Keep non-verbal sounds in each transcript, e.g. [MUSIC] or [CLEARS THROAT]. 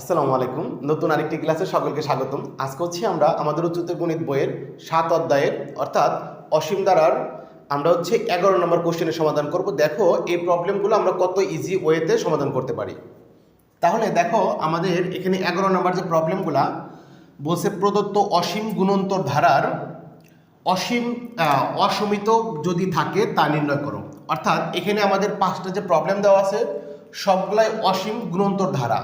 আসসালামু আলাইকুম। নতুন আরেকটি ক্লাসে সকলকে স্বাগতম। আজকে হচ্ছে আমরা আমাদের উচ্চতর গণিত বইয়ের সাত অধ্যায়ের, অর্থাৎ অসীম দ্বারার আমরা হচ্ছে এগারো নম্বর কোশ্চেনের সমাধান করব। দেখো, এই প্রবলেমগুলো আমরা কত ইজি ওয়েতে সমাধান করতে পারি। তাহলে দেখো, আমাদের এখানে এগারো নম্বর যে প্রবলেমগুলা বলছে প্রদত্ত অসীম গুণন্তর ধারার অসীম অসমিত যদি থাকে তা নির্ণয় করো। অর্থাৎ এখানে আমাদের পাঁচটা যে প্রবলেম দেওয়া আছে, সবগুলাই অসীম গুণন্তর ধারা।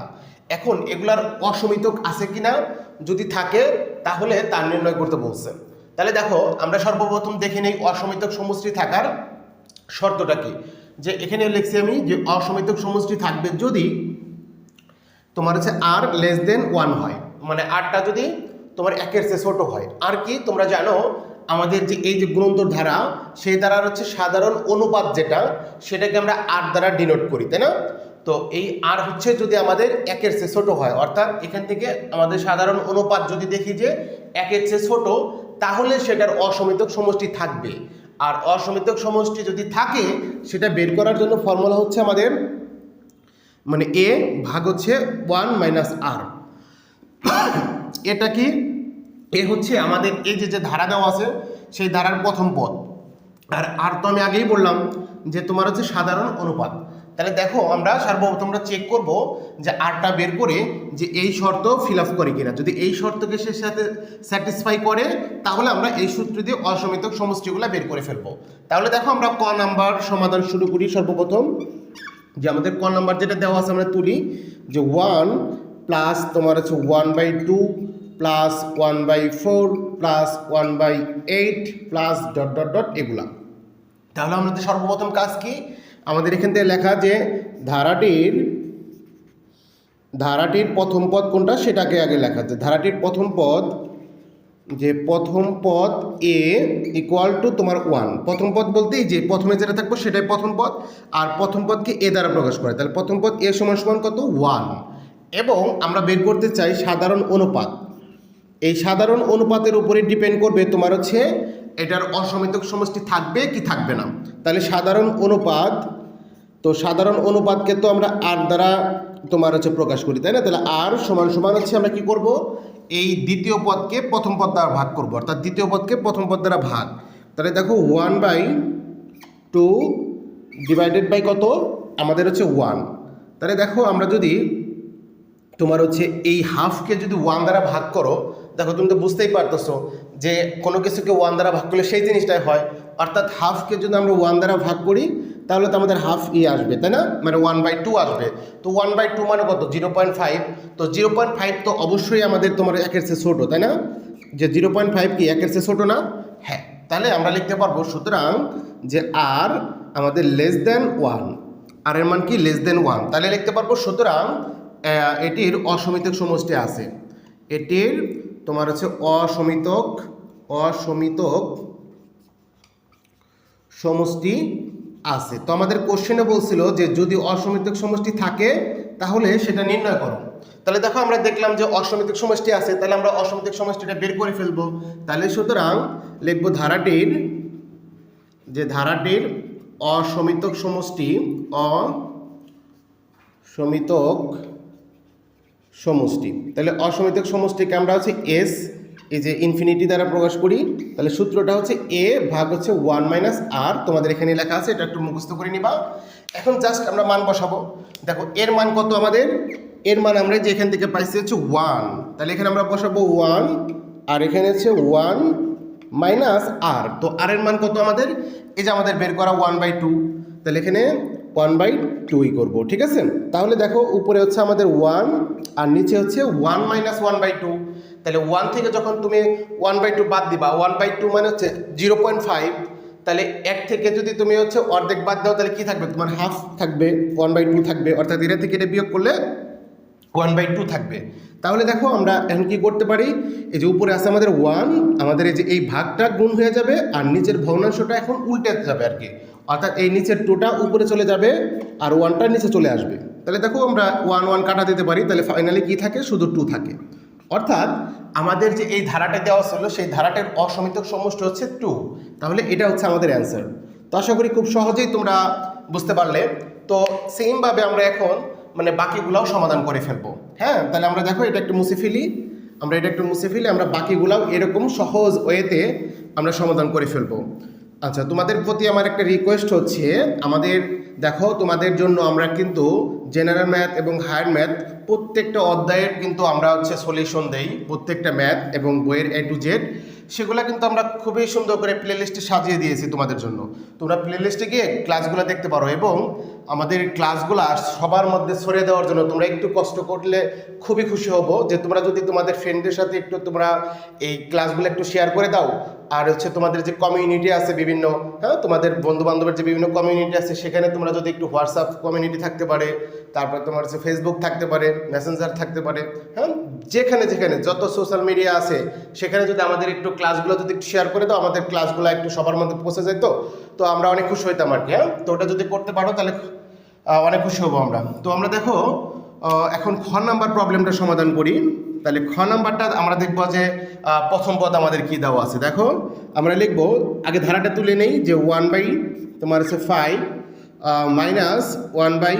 এখন এগুলার অসমিত আছে কিনা যদি থাকে, তাহলে তা নির্ণয় করতে বলছে। তাহলে দেখো, আমরা সর্বপ্রথম দেখে নেই অসমিতক সমষ্টি থাকার শর্তটা কি। যে এখানে লিখছি আমি যে অসমিতক সমষ্টি থাকবে যদি তোমার হচ্ছে আর লেস দেন ওয়ান হয়। মানে আরটা যদি তোমার একের চেয়ে ছোট হয়। আর কি, তোমরা জানো, আমাদের যে এই যে গ্রন্থর ধারা সেই ধারার হচ্ছে সাধারণ অনুপাত যেটা, সেটাকে আমরা আর দ্বারা ডিনোট করি, তাই না? তো এই আর হচ্ছে যদি আমাদের একের চেয়ে ছোট হয়, অর্থাৎ এখান থেকে আমাদের সাধারণ অনুপাত যদি দেখি যে একের চেয়ে ছোট, তাহলে সেটার অসমিতক সমষ্টি থাকবে। আর অসমিতক সমষ্টি যদি থাকে, সেটা বের করার জন্য ফর্মুলা হচ্ছে আমাদের মানে এ ভাগ হচ্ছে ওয়ান মাইনাস আর এটা কি? এ হচ্ছে আমাদের এই যে যে ধারা দেওয়া আছে, সেই ধারার প্রথম পদ। আর আর তো আমি আগেই বললাম যে তোমার হচ্ছে সাধারণ অনুপাত। তাহলে দেখো আমরা সর্বপ্রথম আমরা চেক করব যে আরটা বের করে যে এই শর্ত ফিল আপ করে কিনা। যদি এই শর্তকে সে সাথে স্যাটিসফাই করে, তাহলে আমরা এই সূত্র দিয়ে অসমিতক সমষ্টিগুলো বের করে ফেলব। তাহলে দেখো আমরা ক নাম্বার সমাধান শুরু করি সর্বপ্রথম। যে আমাদের ক নাম্বার যেটা দেওয়া আছে আমরা তুলি, যে ওয়ান প্লাস তোমার হচ্ছে one by two plus one by four plus one by eight plus dot dot dot এগুলা। তাহলে আমাদের সর্বপ্রথম কাজ কি? আমাদের এখান থেকে লেখা যে ধারাটির ধারাটির প্রথম পদ কোনটা? সেটাকে আগে লেখা যে ধারাটির প্রথম পদ, যে প্রথম পদ এ ইকুয়াল টু তোমার ওয়ান প্রথম পদ বলতে যে প্রথমে যেটা থাকব সেটাই প্রথম পদ, আর প্রথম পদকে এ দ্বারা প্রকাশ করে। তাহলে প্রথম পদ এ সমান সমান কত? ওয়ান এবং আমরা বের করতে চাই সাধারণ অনুপাত। এই সাধারণ অনুপাতের উপরে ডিপেন্ড করবে তোমার হচ্ছে এটার অসমিতক সমষ্টি থাকবে কি থাকবে না? তাহলে সাধারণ অনুপাত, তো সাধারণ অনুপাতকে তো আমরা আর দ্বারা তোমার হচ্ছে প্রকাশ করি, তাই না? তাহলে আর সমান সমান হচ্ছে আমরা কি করব? এই দ্বিতীয় পদকে প্রথম পদ দ্বারা ভাগ করব, অর্থাৎ দ্বিতীয় পদকে প্রথম পদ দ্বারা ভাগ। তাহলে দেখো one by two divided by কত? আমাদের হচ্ছে ওয়ান তাহলে দেখো আমরা যদি তোমার হচ্ছে এই হাফকে যদি ওয়ান দ্বারা ভাগ করো, দেখো তুমি তো বুঝতেই পারতেছো যে কোনো কিছুকে ওয়ান দ্বারা ভাগ করলে সেই জিনিসটাই হয়। অর্থাৎ হাফকে যদি আমরা ওয়ান দ্বারা ভাগ করি, তাহলে তো আমাদের হাফ ই আসবে, তাই না? মানে ওয়ান বাই টু আসবে। তো ওয়ান বাই টু মানে কত? জিরো পয়েন্ট ফাইভ তো জিরো পয়েন্ট ফাইভ তো অবশ্যই আমাদের তোমার একের চেয়ে ছোটো, তাই না? যে জিরো পয়েন্ট ফাইভ কি? একের চেয়ে ছোটো না? হ্যাঁ। তাহলে আমরা লিখতে পারব, সুতরাং যে আর আমাদের লেস দেন ওয়ান আর এর মান কি? লেস দেন ওয়ান তাহলে লিখতে পারব, সুতরাং এটির অসমিতক সমষ্টি আছে। এটির তোমার হচ্ছে অসমিতক অসমিতক সমষ্টি আছে। তো আমাদের কোশ্চেনে বলছিল যে যদি অসমিতক সমষ্টি থাকে, তাহলে সেটা নির্ণয় করো। তাহলে দেখো আমরা দেখলাম যে অসমিতক সমষ্টি আছে, তাহলে আমরা অসমিতক সমষ্টিটা বের করে ফেলব। তাহলে সুতরাং লিখব ধারাটির, যে ধারাটির অসমিতক সমষ্টি, অসমিতক সমষ্টি। তাহলে অসমিতক সমষ্টিকে আমরা হচ্ছে এস এই যে ইনফিনিটি দ্বারা প্রকাশ করি, তাহলে সূত্রটা হচ্ছে এ ভাগ হচ্ছে ওয়ান মাইনাস আর তোমাদের এখানে লেখা আছে, এটা একটু মুখস্থ করে নিবা। এখন জাস্ট আমরা মান বসাবো। দেখো, এর মান কত আমাদের? এর মান আমরা যে এখান থেকে পাইছি হচ্ছে ওয়ান তাহলে এখানে আমরা বসাবো ওয়ান আর এখানে হচ্ছে ওয়ান মাইনাস আর তো আর এর মান কত আমাদের? এই যে আমাদের বের করা ওয়ান বাই টু তাহলে এখানে ওয়ান বাই টুই করব, ঠিক আছে? তাহলে দেখো, উপরে হচ্ছে আমাদের ওয়ান আর নিচে হচ্ছে one minus one by two তাহলে ওয়ান থেকে যখন তুমি ওয়ান বাই টু বাদ দিবা ওয়ান বাই টু মানে হচ্ছে জিরো পয়েন্ট ফাইভ তাহলে এক থেকে যদি তুমি হচ্ছে অর্ধেক বাদ দাও, তাহলে কি থাকবে? তোমার হাফ থাকবে ওয়ান বাই টু থাকবে, অর্থাৎ এটা থেকে এটা বিয়োগ করলে ওয়ান বাই টু থাকবে। তাহলে দেখো, আমরা এখন কি করতে পারি? এই যে উপরে আছে আমাদের ওয়ান আমাদের এই যে এই ভাগটা গুণ হয়ে যাবে, আর নিচের ভগ্নাংশটা এখন উল্টে যাবে আর কি। অর্থাৎ এই নিচের টুটা উপরে চলে যাবে আর ওয়ানটা নিচে চলে আসবে। তাহলে দেখো আমরা ওয়ান ওয়ান কাটা দিতে পারি, তাহলে ফাইনালি কি থাকে? শুধু টু থাকে। অর্থাৎ আমাদের যে এই ধারাটা দেওয়া ছিল সেই ধারাটার অসমিতক সমষ্টি হচ্ছে টু তাহলে এটা হচ্ছে আমাদের অ্যান্সার তো আশা করি খুব সহজেই তোমরা বুঝতে পারলে। তো সেমভাবে আমরা এখন মানে বাকিগুলাও সমাধান করে ফেলব। হ্যাঁ তাহলে আমরা দেখো এটা একটু মুছে ফেলি। আমরা এটা একটু মুছে ফেলি, আমরা বাকিগুলাও এরকম সহজ ওয়েতে আমরা সমাধান করে ফেলব। আচ্ছা তোমাদের প্রতি আমার একটা রিকোয়েস্ট হচ্ছে, আমাদের, দেখো, তোমাদের জন্য আমরা কিন্তু জেনারেল ম্যাথ এবং হায়ার ম্যাথ প্রত্যেকটা অধ্যায়ের কিন্তু আমরা হচ্ছে সলিউশন দেই, প্রত্যেকটা ম্যাথ এবং বইয়ের এ টু জেড সেগুলো কিন্তু আমরা খুবই সুন্দর করে প্লেলিস্টে সাজিয়ে দিয়েছি তোমাদের জন্য। তোমরা প্লেলিস্টে গিয়ে ক্লাসগুলো দেখতে পারো এবং আমাদের ক্লাসগুলো সবার মধ্যে ছড়িয়ে দেওয়ার জন্য তোমরা একটু কষ্ট করলে খুবই খুশি হব যে তোমরা যদি তোমাদের ফ্রেন্ডদের সাথে একটু তোমরা এই ক্লাসগুলো একটু শেয়ার করে দাও। আর হচ্ছে তোমাদের যে কমিউনিটি আছে বিভিন্ন হ্যাঁ? তোমাদের বন্ধু বান্ধবের যে বিভিন্ন কমিউনিটি আছে, সেখানে তোমরা যদি একটু হোয়াটসঅ্যাপ কমিউনিটি থাকতে পারে তারপর তোমার হচ্ছে ফেসবুক থাকতে পারে মেসেঞ্জার থাকতে পারে হ্যাঁ? যেখানে যেখানে, যত সোশ্যাল মিডিয়া আছে, সেখানে যদি আমাদের একটু ক্লাসগুলো যদি একটু শেয়ার করে দাও, আমাদের ক্লাসগুলো একটু সবার মধ্যে পৌঁছে যেত তো আমরা অনেক খুশি হইতাম আর কি হ্যাঁ? তো ওটা যদি করতে পারো, তাহলে অনেক খুশি হব আমরা। তো আমরা দেখো এখন খ নাম্বার প্রবলেমটা সমাধান করি। তাহলে খ নাম্বারটা আমরা দেখব যে প্রথম পদ আমাদের কি দেওয়া আছে। দেখো, আমরা লিখব, আগে ধারাটা তুলে নেই যে ওয়ান বাই তোমার হচ্ছে ফাইভ মাইনাস ওয়ান বাই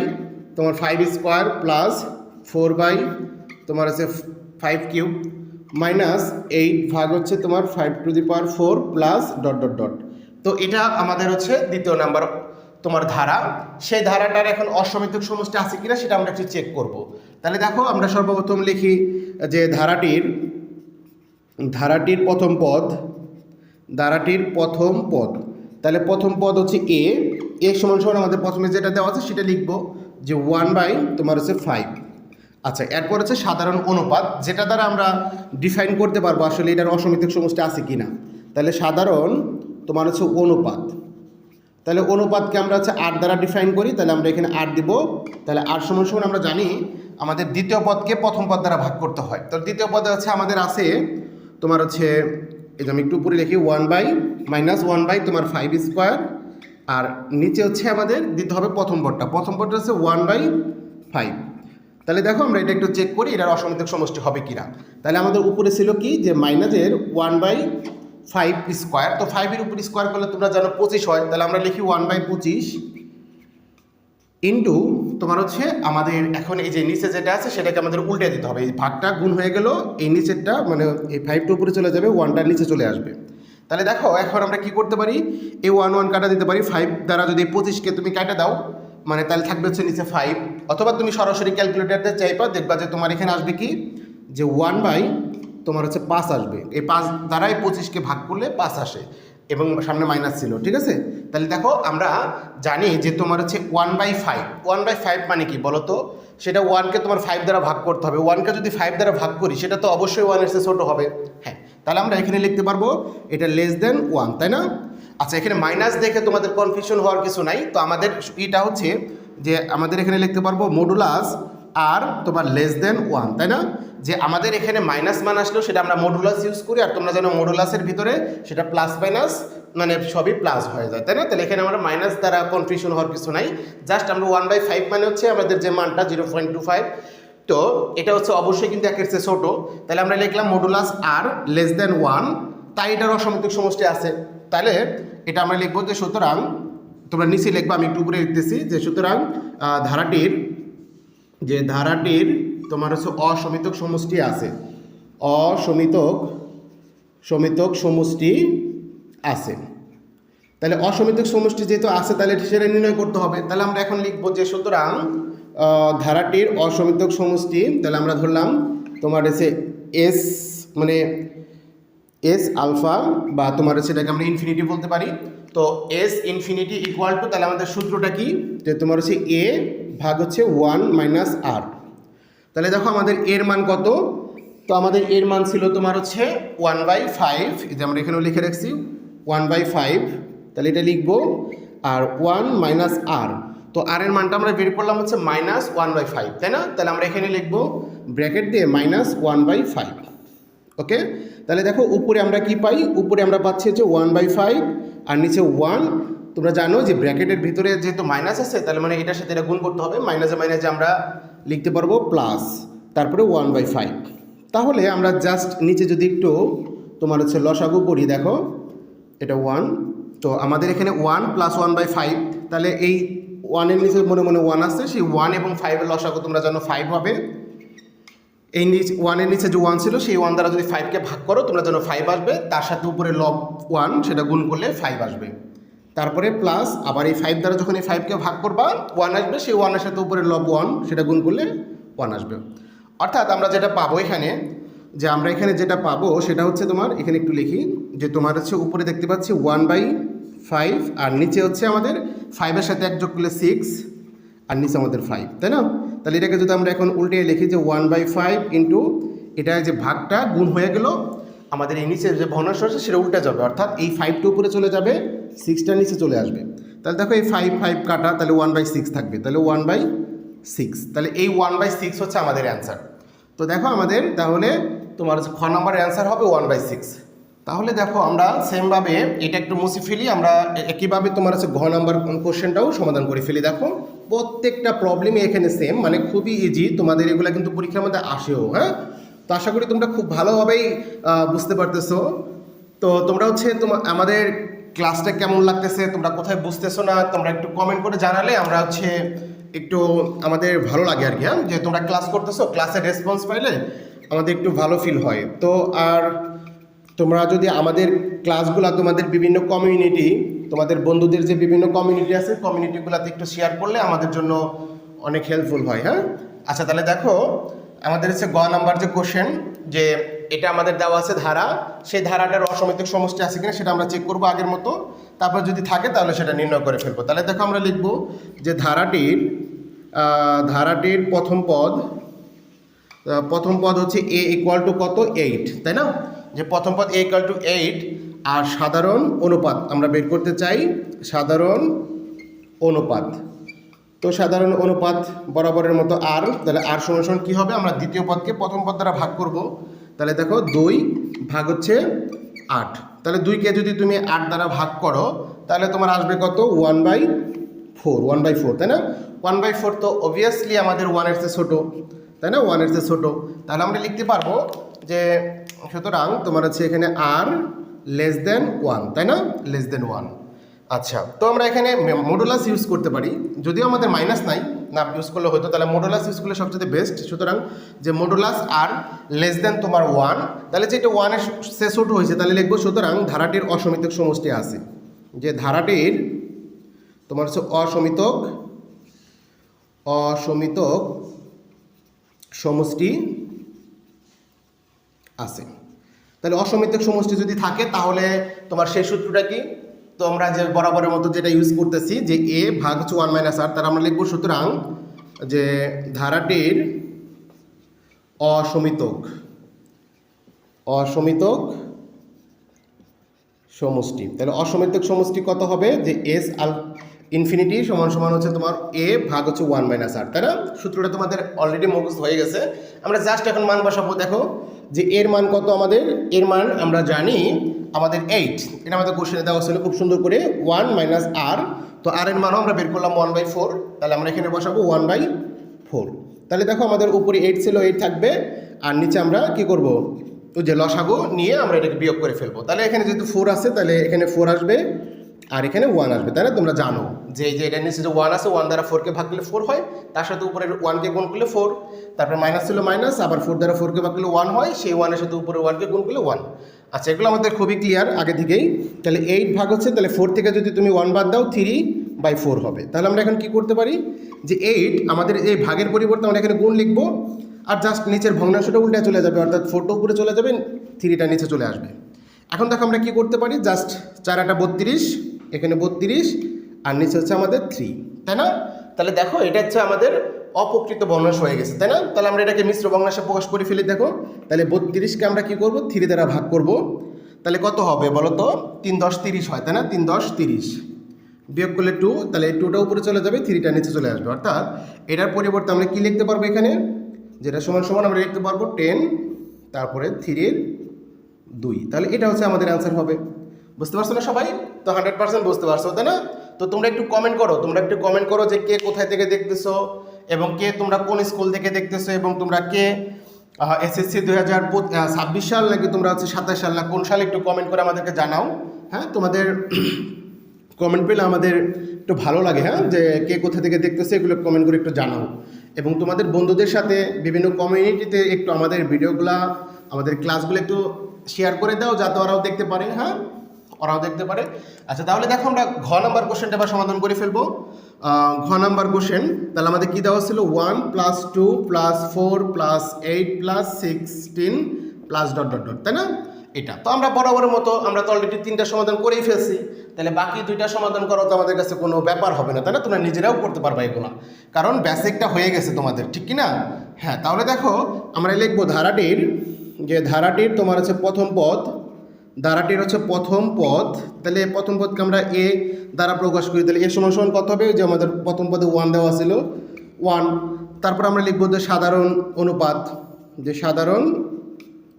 তোমার five square plus four by তোমার হচ্ছে ফাইভ কিউব মাইনাস এইট ভাগ হচ্ছে তোমার five to the power four plus dot dot dot তো এটা আমাদের হচ্ছে দ্বিতীয় নাম্বার তোমার ধারা। সেই ধারাটার এখন অসমিতিক সমষ্টি আছে কিনা সেটা আমরা একটু চেক করব। তাহলে দেখো, আমরা সর্বপ্রথম লিখি যে ধারাটির ধারাটির প্রথম পদ, ধারাটির প্রথম পদ। তাহলে প্রথম পদ হচ্ছে এ এ সমান সমান আমাদের প্রথমে যেটা দেওয়া আছে সেটা লিখব। যে ওয়ান বাই তোমার হচ্ছে ফাইভ আচ্ছা এরপর হচ্ছে সাধারণ অনুপাত, যেটা দ্বারা আমরা ডিফাইন করতে পারব আসলে এটার অসমিতিক সমষ্টি আছে কি না তাহলে সাধারণ তোমার হচ্ছে অনুপাত। তাহলে অনুপাতকে আমরা হচ্ছে আট দ্বারা ডিফাইন করি, তাহলে আমরা এখানে আট দিব। তাহলে আট সমান সমান আমরা জানি আমাদের দ্বিতীয় পদকে প্রথম পদ দ্বারা ভাগ করতে হয়। তো দ্বিতীয় পদে হচ্ছে আমাদের আছে তোমার হচ্ছে, এই যে আমি একটু উপরে লিখি one by minus one by তোমার ফাইভ স্কোয়ার আর নিচে হচ্ছে আমাদের দিতে হবে প্রথম পদটা প্রথম পদটা হচ্ছে ওয়ান বাই ফাইভ তাহলে দেখো আমরা এটা একটু চেক করি, এটার অসমিতিক সমষ্টি হবে কিনা। তাহলে আমাদের উপরে ছিল কি? যে মাইনাসের ওয়ান বাই ফাইভ স্কোয়ার তো ফাইভের উপর স্কোয়ার করলে তোমরা জানো পঁচিশ হয়। তাহলে আমরা লিখি ওয়ান বাই পঁচিশ ইন্টু তোমার হচ্ছে আমাদের এখন এই যে নিচে যেটা আছে, সেটাকে আমাদের উল্টে দিতে হবে। এই ভাগটা গুণ হয়ে গেল, এই নিচেরটা মানে এই ফাইভটা উপরে চলে যাবে ওয়ানটার নিচে চলে আসবে। তাহলে দেখো, এখন আমরা কি করতে পারি? এ ওয়ান ওয়ান কাটা দিতে পারি ফাইভ দ্বারা যদি পঁচিশকে তুমি কাটা দাও মানে তাহলে থাকবে হচ্ছে নিচে ফাইভ অথবা তুমি সরাসরি ক্যালকুলেটারতে চাইবা, দেখবা যে তোমার এখানে আসবে কি? যে ওয়ান বাই তোমার হচ্ছে পাঁচ আসবে। এই পাঁচ দ্বারাই পঁচিশকে ভাগ করলে পাঁচ আসে। এবং সামনে মাইনাস ছিল, ঠিক আছে? তাহলে দেখো, আমরা জানি যে তোমার হচ্ছে one by five one by five মানে কি বলো তো? সেটা ওয়ানকে তোমার ফাইভ দ্বারা ভাগ করতে হবে। ওয়ানকে যদি ফাইভ দ্বারা ভাগ করি, সেটা তো অবশ্যই ওয়ানের চেয়ে ছোটো হবে। হ্যাঁ তাহলে আমরা এখানে লিখতে পারব, এটা লেস দেন ওয়ান তাই না? আচ্ছা এখানে মাইনাস দেখে তোমাদের কনফিউশন হওয়ার কিছু নাই। তো আমাদের এটা হচ্ছে যে আমাদের এখানে লিখতে পারব মডুলাস আর তোমার লেস দেন ওয়ান তাই না? যে আমাদের এখানে মাইনাস মান আসলেও সেটা আমরা মডুলাস ইউজ করি, আর তোমরা জানো মডুলাসের ভিতরে সেটা প্লাস মাইনাস মানে সবই প্লাস হয়ে যায়, তাই না? তাহলে এখানে আমরা মাইনাস দ্বারা কনফিউশন হওয়ার কিছু নাই। জাস্ট আমরা ওয়ান বাই ফাইভ মানে হচ্ছে আমাদের যে মানটা জিরো পয়েন্ট টু ফাইভ তো এটা হচ্ছে অবশ্যই কিন্তু একের চেয়ে ছোটো। তাহলে আমরা লিখলাম মডুলাস আর লেস দেন ওয়ান তাই এটার অসমিতিক সমষ্টি আছে। তাহলে এটা আমরা লিখব যে সুতরাং, তোমরা নিচে লিখব, আমি একটু উপরে লিখতেছি যে সুতরাং ধারাটির যে ধারাটির তোমার হচ্ছে অসমিতক সমষ্টি আছে। অসমিতক, সমিতক সমষ্টি আছে। তাহলে অসমিতক সমষ্টি যেহেতু আছে, তাহলে সেটা নির্ণয় করতে হবে। তাহলে আমরা এখন লিখব যে সুতরাং ধারাটির অসমিতক সমষ্টি, তাহলে আমরা ধরলাম তোমার হচ্ছে এস মানে এস আলফা বা তোমার হচ্ছে এটাকে আমরা ইনফিনিটি বলতে পারি। তো এস ইনফিনিটি ইকুয়াল টু তাহলে আমাদের সূত্রটা কি? যে তোমার হচ্ছে এ ভাগ হচ্ছে ওয়ান মাইনাস আর তাহলে দেখো আমাদের এর মান কত? তো আমাদের এর মান ছিল তোমার হচ্ছে ওয়ান বাই ফাইভ এই যে আমরা এখানেও লিখে রাখছি ওয়ান বাই ফাইভ তাহলে এটা লিখব, আর ওয়ান মাইনাস আর তো আর এর মানটা আমরা বের করলাম হচ্ছে মাইনাস ওয়ান বাই ফাইভ তাই না? তাহলে আমরা এখানে লিখব ব্র্যাকেট দিয়ে minus one by five okay? তাহলে দেখো, উপরে আমরা কি পাই? উপরে আমরা পাচ্ছি হচ্ছে ওয়ান বাই ফাইভ আর নিচে ওয়ান তোমরা জানো যে ব্র্যাকেটের ভিতরে যেহেতু মাইনাস আছে, তাহলে মানে এটার সাথে এটা গুণ করতে হবে। মাইনাসে মাইনাসে আমরা লিখতে পারব প্লাস তারপরে ওয়ান বাই ফাইভ তাহলে আমরা জাস্ট নিচে যদি একটু তোমার হচ্ছে লসাগু করি দেখো, এটা ওয়ান তো আমাদের এখানে one plus one by five তাহলে এই ওয়ানের নিচে মনে মনে ওয়ান আসছে। সেই ওয়ান এবং ফাইভের লসাগু তোমরা জানো ফাইভ হবে। এই নিচ ওয়ানের নিচে যে ওয়ান ছিল, সেই ওয়ান দ্বারা যদি ফাইভকে ভাগ করো, তোমরা যেন ফাইভ আসবে। তার সাথে উপরে লব ওয়ান সেটা গুণ করলে ফাইভ আসবে। তারপরে প্লাস আবার এই ফাইভ দ্বারা যখন এই ফাইভকে ভাগ করবা ওয়ান আসবে, সেই ওয়ানের সাথে উপরে লব ওয়ান সেটা গুণ করলে ওয়ান আসবে। অর্থাৎ আমরা যেটা পাবো এখানে, যে আমরা এখানে যেটা পাবো, সেটা হচ্ছে তোমার, এখানে একটু লিখি, যে তোমার হচ্ছে উপরে দেখতে পাচ্ছি ওয়ান বাই ফাইভ আর নিচে হচ্ছে আমাদের ফাইভের সাথে এক যোগ করলে সিক্স আর নিচে আমাদের ফাইভ তাই না? তাহলে এটাকে যদি আমরা এখন উল্টে লিখি যে ওয়ান বাই ফাইভ ইন্টু এটা যে ভাগটা গুণ হয়ে গেল, আমাদের এই নিচে যে ভগ্নাংশ আছে সেটা উল্টে যাবে। অর্থাৎ এই ফাইভটা উপরে চলে যাবে সিক্সটা নিচে চলে আসবে। তাহলে দেখো এই ফাইভ ফাইভ কাটা, তাহলে ওয়ান বাই সিক্স থাকবে। তাহলে ওয়ান বাই সিক্স তাহলে এই ওয়ান বাই সিক্স হচ্ছে আমাদের অ্যান্সার তো দেখো আমাদের তাহলে তোমার খ নম্বরের অ্যান্সার হবে ওয়ান বাই সিক্স তাহলে দেখো আমরা সেমভাবে এটা একটু মুছে ফেলি, আমরা একইভাবে তোমার হচ্ছে ঘ নাম্বার কোশ্চেনটাও সমাধান করে ফেলি। দেখো, প্রত্যেকটা প্রবলেমই এখানে সেম মানে খুবই ইজি তোমাদের এগুলো কিন্তু পরীক্ষার মধ্যে আসেও হ্যাঁ? তো আশা করি তোমরা খুব ভালোভাবেই বুঝতে পারতেছো। তো তোমরা হচ্ছে তোমার আমাদের ক্লাসটা কেমন লাগতেছে, তোমরা কোথায় বুঝতেছো না, তোমরা একটু কমেন্ট করে জানালে আমরা হচ্ছে একটু আমাদের ভালো লাগে আর কি হ্যাঁ? যে তোমরা ক্লাস করতেছো ক্লাসের রেসপন্স পাইলে আমাদের একটু ভালো ফিল হয়। তো আর তোমরা যদি আমাদের ক্লাসগুলো তোমাদের বিভিন্ন কমিউনিটি তোমাদের বন্ধুদের যে বিভিন্ন কমিউনিটি আছে কমিউনিটিগুলোতে একটু শেয়ার করলে আমাদের জন্য অনেক হেল্পফুল হয় হ্যাঁ? আচ্ছা তাহলে দেখো, আমাদের হচ্ছে গ নাম্বার যে কোশ্চেন যে এটা আমাদের দেওয়া আছে ধারা, সেই ধারাটার অসমিতিক সমষ্টি আছে কিনা সেটা আমরা চেক করব আগের মতো। তারপর যদি থাকে তাহলে সেটা নির্ণয় করে ফেলব। তাহলে দেখো আমরা লিখব যে ধারাটির ধারাটির প্রথম পদ প্রথম পদ হচ্ছে এ ইকুয়াল টু কত? এইট তাই না? যে প্রথম পদ এ ইকুয়াল টু এইট আর সাধারণ অনুপাত, আমরা বের করতে চাই সাধারণ অনুপাত। তো সাধারণ অনুপাত বরাবরের মতো আর তাহলে আর সমান কী হবে? আমরা দ্বিতীয় পদকে প্রথম পদ দ্বারা ভাগ করব। তাহলে দেখো দুই ভাগ হচ্ছে আট। তাহলে দুইকে যদি তুমি আট দ্বারা ভাগ করো, তাহলে তোমার আসবে কত? One by four one by four তাই না? ওয়ান বাই ফোর তো অবভিয়াসলি আমাদের ওয়ানের চেয়ে ছোটো, তাই না? ওয়ানের চেয়ে ছোটো। তাহলে আমরা লিখতে পারব যে সুতরাং তোমার হচ্ছে এখানে আর লেস দেন ওয়ান তাই না? লেস দেন ওয়ান আচ্ছা তো আমরা এখানে মডুলাস ইউজ করতে পারি। যদিও আমাদের মাইনাস নাই, না ইউজ করলে হতো তাহলে মডুলাস ইউজ করলে সবচেয়ে বেস্ট সুতরাং যে মডুলাস আর লেস দেন তোমার ওয়ান তাহলে যেটা ওয়ানের সে ছোট হয়েছে, তাহলে লিখব, সুতরাং ধারাটির অসমিতক সমষ্টি আছে। যে ধারাটির তোমার হচ্ছে অসমিতক অসমিতক সমষ্টি আছে। তাহলে অসমিতিক সমষ্টি যদি থাকে, তাহলে তোমার সেই সূত্রটা কি? তো আমরা যে বরাবরের মতো যেটা ইউজ করতেছি, যে এ ভাগ হচ্ছে ওয়ান মাইনাস আর তার আমরা লিখব সুতরাং যে ধারাটির অসমিতক অসমিতক সমষ্টি। তাহলে অসমিতক সমষ্টি কত হবে? যে এস আল ইনফিনিটি সমান সমান হচ্ছে তোমার এ ভাগ হচ্ছে ওয়ান মাইনাস আর তাই না? সূত্রটা তোমাদের অলরেডি মুখস্থ হয়ে গেছে। আমরা জাস্ট এখন মান বসাবো, দেখো। যে এর মান কত আমাদের? এর মান আমরা জানি আমাদের এইট এটা আমাদের কোশ্চেনে দেওয়া ছিল খুব সুন্দর করে ওয়ান মাইনাস আর তো আর এর মানও আমরা বের করলাম ওয়ান বাই ফোর তাহলে আমরা এখানে বসাবো ওয়ান বাই ফোর তাহলে দেখো আমাদের উপরে এইট ছিল এইট থাকবে। আর নিচে আমরা কি করব? ওই যে লসাগু নিয়ে আমরা এটাকে বিয়োগ করে ফেলব। তাহলে এখানে যেহেতু ফোর আছে, তাহলে এখানে ফোর আসবে। আর এখানে ওয়ান আসবে, তাই না? তোমরা জানো যে যে এটা নিচে যে ওয়ান আছে ওয়ান দ্বারা ফোরকে ভাগ করলে ফোর হয়, তার সাথে উপরে ওয়ানকে গুণ করলে ফোর তারপরে মাইনাস ছিল মাইনাস আবার ফোর দ্বারা ফোরকে ভাগ করলে ওয়ান হয়, সেই ওয়ানের সাথে উপরে ওয়ানকে গুণ করলে ওয়ান আচ্ছা এগুলো আমাদের খুবই ক্লিয়ার আগে থেকেই। তাহলে এইট ভাগ হচ্ছে, তাহলে ফোর থেকে যদি তুমি ওয়ান বাদ দাও থ্রি বাই ফোর হবে। তাহলে আমরা এখন কি করতে পারি? যে এইট আমাদের এই ভাগের পরিবর্তে আমরা এখানে গুণ লিখব, আর জাস্ট নিচের ভগ্নাংশটা উল্টে চলে যাবে, অর্থাৎ ফোরটা উপরে চলে যাবে থ্রিটা নিচে চলে আসবে। এখন দেখো আমরা কি করতে পারি? জাস্ট চার আটা বত্রিশ এখানে বত্রিশ, আর নিচে হচ্ছে আমাদের থ্রি তাই না? তাহলে দেখো, এটা হচ্ছে আমাদের অপকৃত ভগ্নাংশ হয়ে গেছে, তাই না? তাহলে আমরা এটাকে মিশ্র ভগ্নাংশে প্রকাশ করে ফেলি, দেখো। তাহলে বত্রিশকে আমরা কি করব? থ্রি দ্বারা ভাগ করব। তাহলে কত হবে বলো তো? তিন দশ তিরিশ হয়, তাই না? তিন দশ তিরিশ। বিয়োগ করলে টু তাহলে টুটা উপরে চলে যাবে থ্রিটা নিচে চলে আসবে। অর্থাৎ এটার পরিবর্তে আমরা কি লিখতে পারব এখানে? যেটা সমান সমান আমরা লিখতে পারব টেন তারপরে থ্রির দুই। তাহলে এটা হচ্ছে আমাদের অ্যান্সার হবে। বুঝতে পারছ না সবাই? তো হান্ড্রেড পার্সেন্ট বুঝতে পারছ, তাই না? তো তোমরা একটু কমেন্ট করো, তোমরা একটু কমেন্ট করো যে কে কোথায় থেকে দেখতেছো এবং কে তোমরা কোন স্কুল থেকে দেখতেছো এবং তোমরা কে এসএসসি দুই হাজার ছাব্বিশ সাল নাকি তোমরা হচ্ছে সাতাশ সাল না কোন সালে একটু কমেন্ট করে আমাদেরকে জানাও। হ্যাঁ তোমাদের [CLEARS THROAT] কমেন্ট পেলে আমাদের একটু ভালো লাগে হ্যাঁ? যে কে কোথা থেকে দেখতেছে এগুলো কমেন্ট করে একটু জানাও। এবং তোমাদের বন্ধুদের সাথে বিভিন্ন কমিউনিটিতে একটু আমাদের ভিডিওগুলা আমাদের ক্লাসগুলো একটু শেয়ার করে দাও, যাতে ওরাও দেখতে পারে হ্যাঁ? ওরাও দেখতে পারে। আচ্ছা তাহলে দেখো আমরা ঘ নাম্বার কোশ্চেনটা এবার সমাধান করে ফেলব। ঘ নাম্বার কোশ্চেন তাহলে আমাদের কী দেওয়া ছিল? One plus two plus four plus eight plus sixteen plus dot dot dot তাই না? এটা। তো আমরা বরাবরের মতো, আমরা তো অলরেডি তিনটা সমাধান করেই ফেলছি। তাহলে বাকি দুইটা সমাধান করা তো আমাদের কাছে কোনো ব্যাপার হবে না, তাই না? তোমরা নিজেরাও করতে পারবা এগুলো। কারণ বেসিকটা হয়ে গেছে তোমাদের, ঠিক কি না হ্যাঁ তাহলে দেখো, আমরা লিখব ধারাটির, যে ধারাটির তোমার হচ্ছে প্রথম পদ ধারাটির হচ্ছে প্রথম পদ। তাহলে প্রথম পদকে আমরা এ দ্বারা প্রকাশ করি। তাহলে এ সমান সমান কত হবে? যে আমাদের প্রথম পদে ওয়ান দেওয়া ছিল ওয়ান তারপর আমরা লিখব যে সাধারণ অনুপাত, যে সাধারণ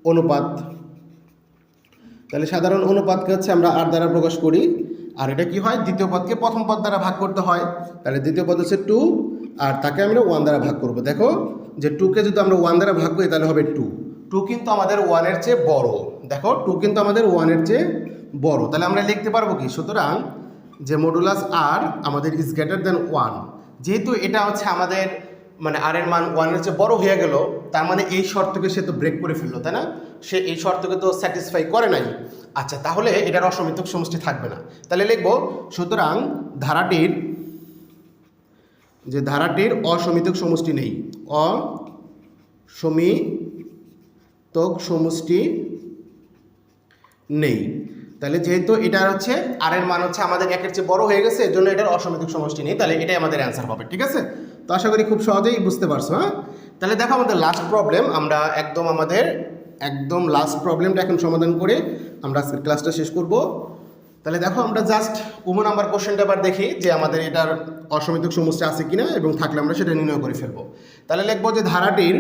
অনুপাত। তাহলে সাধারণ অনুপাতকে হচ্ছে আমরা আর দ্বারা প্রকাশ করি। আর এটা কি হয়? দ্বিতীয় পদকে প্রথম পদ দ্বারা ভাগ করতে হয়। তাহলে দ্বিতীয় পদ হচ্ছে টু আর তাকে আমরা ওয়ান দ্বারা ভাগ করব। দেখো, যে টুকে যদি আমরা ওয়ান দ্বারা ভাগ করি, তাহলে হবে টু টু কিন্তু আমাদের ওয়ানের চেয়ে বড়। দেখো টু কিন্তু আমাদের ওয়ানের চেয়ে বড়। তাহলে আমরা লিখতে পারব কি? সুতরাং যে মডুলাস আর আমাদের ইজ গ্রেটার দেন ওয়ান যেহেতু এটা হচ্ছে আমাদের মানে আর এর মান ওয়ানের চেয়ে বড় হয়ে গেল, তার মানে এই শর্তকে সে তো ব্রেক করে ফেলল, তাই না? সে এই শর্তকে তো স্যাটিসফাই করে নাই। আচ্ছা তাহলে এটার অসমিতক সমষ্টি থাকবে না। তাহলে লিখব, সুতরাং ধারাটির, যে ধারাটির অসমিতক সমষ্টি নেই। অসমিতক সমষ্টি নেই। তাহলে যেহেতু এটা হচ্ছে আর এর মান হচ্ছে আমাদের একের চেয়ে বড় হয়ে গেছে এর জন্য এটার অসমিতিক সমষ্টি নেই। তাহলে এটাই আমাদের অ্যান্সার হবে, ঠিক আছে? তো আশা করি খুব সহজেই বুঝতে পারছ হ্যাঁ? তাহলে দেখো আমাদের লাস্ট প্রবলেম আমরা একদম আমাদের একদম লাস্ট প্রবলেমটা এখন সমাধান করে আমরা আজকের ক্লাসটা শেষ করব। তাহলে দেখো আমরা জাস্ট উমো নাম্বার কোশ্চেনটা এবার দেখি যে আমাদের এটার অসমিতিক সমস্যা আছে কিনা এবং থাকলে আমরা সেটা নির্ণয় করে ফেলব। তাহলে লিখব যে ধারাটির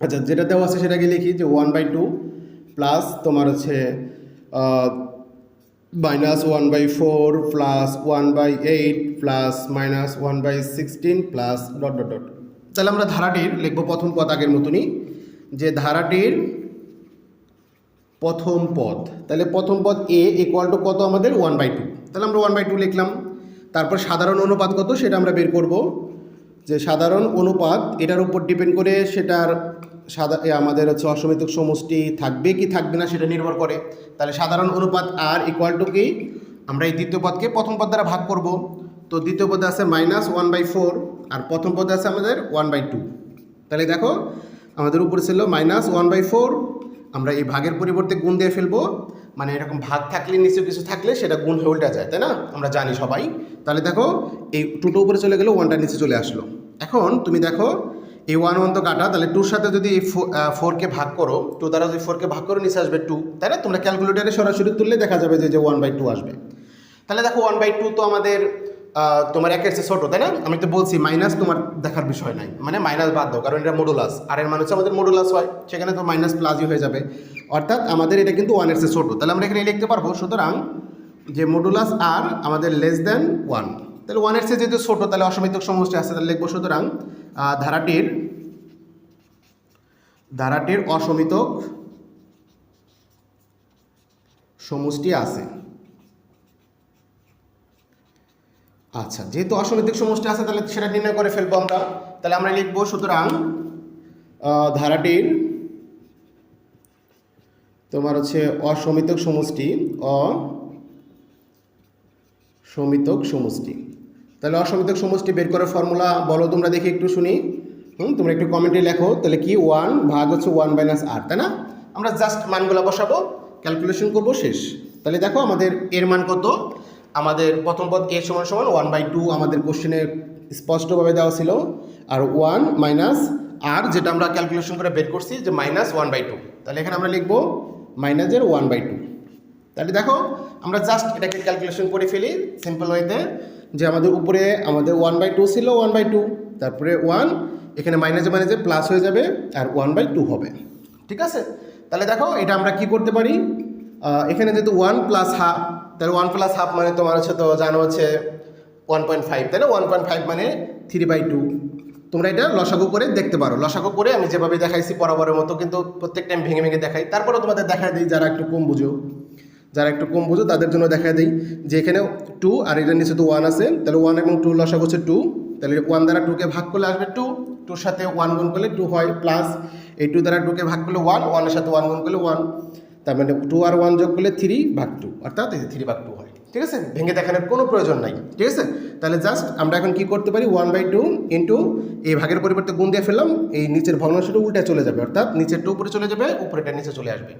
আচ্ছা যেটা দেওয়া আছে সেটাকে লিখি যে ওয়ান বাই টু প্লাস তোমার হচ্ছে minus one by four plus one by eight plus minus one by sixteen plus dot dot dot তাহলে আমরা ধারাটির লিখব প্রথম পদ আগের মতনই, যে ধারাটির প্রথম পদ। তাহলে প্রথম পদ এ ইকুয়াল টু কত আমাদের? ওয়ান বাই টু তাহলে আমরা ওয়ান বাই টু লিখলাম। তারপর সাধারণ অনুপাত কত? সেটা আমরা বের করব। যে সাধারণ অনুপাত, এটার উপর ডিপেন্ড করে সেটার সাদা আমাদের হচ্ছে অসমিতিক সমষ্টি থাকবে কি থাকবে না সেটা নির্ভর করে। তাহলে সাধারণ অনুপাত আর ইকুয়াল টু কি? আমরা এই দ্বিতীয় পদকে প্রথম পদ দ্বারা ভাগ করব। তো দ্বিতীয় পদে আছে মাইনাস ওয়ান বাই ফোর আর প্রথম পদে আছে আমাদের ওয়ান বাই টু তাহলে দেখো, আমাদের উপরে ছিল মাইনাস ওয়ান বাই ফোর আমরা এই ভাগের পরিবর্তে গুণ দিয়ে ফেলব। মানে এরকম ভাগ থাকলে, নিচে কিছু থাকলে সেটা গুণ হয়ে উল্টা যায়, তাই না? আমরা জানি সবাই। তাহলে দেখো, এই টুটো উপরে চলে গেলো ওয়ানটা নিচে চলে আসলো। এখন তুমি দেখো এই ওয়ান ওয়ান তো কাটা, তাহলে টুর সাথে যদি এই ফোরকে ভাগ করো টু দ্বারা যদি ফোরকে ভাগ করো, নিচে আসবে টু তাই না? তোমরা ক্যালকুলেটারে সরাসরি তুললে দেখা যাবে যে যে ওয়ান বাই টু আসবে। তাহলে দেখো ওয়ান বাই টু তো আমাদের তোমার একের চেয়ে ছোটো, তাই না? আমি তো বলছি মাইনাস তোমার দেখার বিষয় নাই। মানে মাইনাস বাদ দাও, কারণ এটা মডুলাস আর এর মানে হচ্ছে আমাদের মডুলাস হয় সেখানে তো মাইনাস প্লাসই হয়ে যাবে। অর্থাৎ আমাদের এটা কিন্তু ওয়ানের চেয়ে ছোটো। তাহলে আমরা এখানে লিখতে পারব, সুতরাং যে মডুলাস আর আমাদের লেস দেন ওয়ান তাহলে ওয়ানের চেয়ে যেহেতু ছোটো, তাহলে অসমিতক সমষ্টি আছে, তাহলে লিখব সুতরাং ধারাটির ধারাটির অসমিতক সমষ্টি আছে। আচ্ছা যেহেতু অসমিতিক সমষ্টি আছে, তাহলে সেটা নির্ণয় করে ফেলব আমরা। তাহলে আমরা লিখব, সুতরাং ধারাটির তোমার হচ্ছে অসমিতক সমষ্টি অসমিতক সমষ্টি। তাহলে অসমিতক সমষ্টি বের করার ফর্মুলা বলো, তোমরা দেখি একটু শুনি। হুম, তোমরা একটু কমেন্টে লেখো, তাহলে কি? ওয়ান ভাগ হচ্ছে ওয়ান মাইনাস আর তাই না? আমরা জাস্ট মানগুলো বসাবো ক্যালকুলেশন করব, শেষ। তাহলে দেখো, আমাদের এর মান কত? আমাদের প্রথম পদ এর সমান সমান ওয়ান বাই টু আমাদের কোশ্চেনে স্পষ্টভাবে দেওয়া ছিল। আর ওয়ান মাইনাস আর যেটা আমরা ক্যালকুলেশন করে বের করছি, যে মাইনাস ওয়ান বাই টু তাহলে এখানে আমরা লিখব মাইনাসের ওয়ান বাই টু তাহলে দেখো, আমরা জাস্ট এটাকে ক্যালকুলেশন করে ফেলি সিম্পল ওয়েতে যে আমাদের উপরে আমাদের ওয়ান বাই টু ছিল ওয়ান বাই টু তারপরে ওয়ান এখানে মাইনাসে মাইনাসে প্লাস হয়ে যাবে আর ওয়ান বাই টু হবে। ঠিক আছে? তাহলে দেখো, এটা আমরা কি করতে পারি? এখানে যেহেতু ওয়ান প্লাস হাফ তাহলে ওয়ান প্লাস হাফ মানে তোমার হচ্ছে তো জানো হচ্ছে ওয়ান পয়েন্ট ফাইভ তাই না ওয়ান পয়েন্ট ফাইভ মানে থ্রি বাই টু তোমরা এটা লসাগু করে দেখতে পারো। লসাগু করে আমি যেভাবে দেখাইছি বরাবরের মতো কিন্তু প্রত্যেক টাইম ভেঙে ভেঙে দেখাই। তারপরে তোমাদের দেখা দিই, যারা একটু কম বুঝো। যারা একটু কম বোঝো তাদের জন্য দেখা দিই যে এখানে টু আর এটার নিচে তো ওয়ান আছে, তাহলে ওয়ান এবং টু লসা হচ্ছে টু তাহলে ওয়ান দ্বারা টুকে ভাগ করলে আসবে টু টুর সাথে ওয়ান গুণ করলে টু হয় প্লাস এই টু দ্বারা টুকে ভাগ করলে ওয়ান ওয়ানের সাথে ওয়ান গুণ করলে ওয়ান তার মানে টু আর ওয়ান যোগ করলে থ্রি ভাগ টু অর্থাৎ থ্রি ভাগ টু হয়। ঠিক আছে? ভেঙে দেখানোর কোনো প্রয়োজন নাই, ঠিক আছে? তাহলে জাস্ট আমরা এখন কি করতে পারি? ওয়ান বাই টু ইন্টু এই ভাগের পরিবর্তে গুণ দিয়ে ফেললাম, এই নিচের ভগ্নাংশটা উল্টে চলে যাবে, অর্থাৎ নিচের টু উপরে চলে যাবে উপরেটা নিচে চলে আসবে।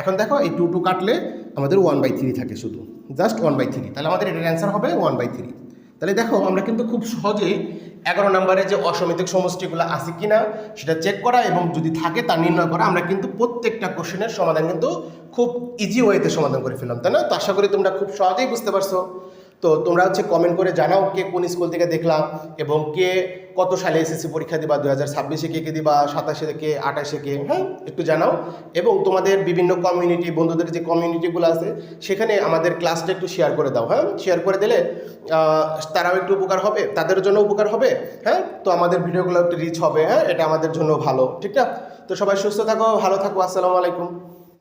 এখন দেখো, এই টু টু কাটলে আমাদের ওয়ান বাই থ্রি থাকে শুধু জাস্ট ওয়ান বাই থ্রি তাহলে আমাদের এটার অ্যান্সার হবে ওয়ান বাই থ্রি তাহলে দেখো, আমরা কিন্তু খুব সহজে এগারো নম্বরে যে অসমিতিক সমষ্টিগুলো আছে কি না সেটা চেক করা এবং যদি থাকে তা নির্ণয় করা, আমরা কিন্তু প্রত্যেকটা কোশ্চেনের সমাধান কিন্তু খুব ইজি ওয়েতে সমাধান করে ফেললাম, তাই না? তো আশা করি তোমরা খুব সহজেই বুঝতে পারছ। তো তোমরা হচ্ছে কমেন্ট করে জানাও কে কোন স্কুল থেকে দেখলাম এবং কে কত সালে এসএসসি পরীক্ষা দিবা দু হাজার ছাব্বিশে কে কে দিবা, সাতাশে কে, আঠাশে কে হ্যাঁ একটু জানাও। এবং তোমাদের বিভিন্ন কমিউনিটি বন্ধুদের যে কমিউনিটিগুলো আছে, সেখানে আমাদের ক্লাসটা একটু শেয়ার করে দাও হ্যাঁ? শেয়ার করে দিলে তারাও একটু উপকার হবে, তাদের জন্য উপকার হবে হ্যাঁ? তো আমাদের ভিডিওগুলো একটু রিচ হবে হ্যাঁ? এটা আমাদের জন্য ভালো, ঠিক না? তো সবাই সুস্থ থাকো, ভালো থাকো, আসসালামু আলাইকুম।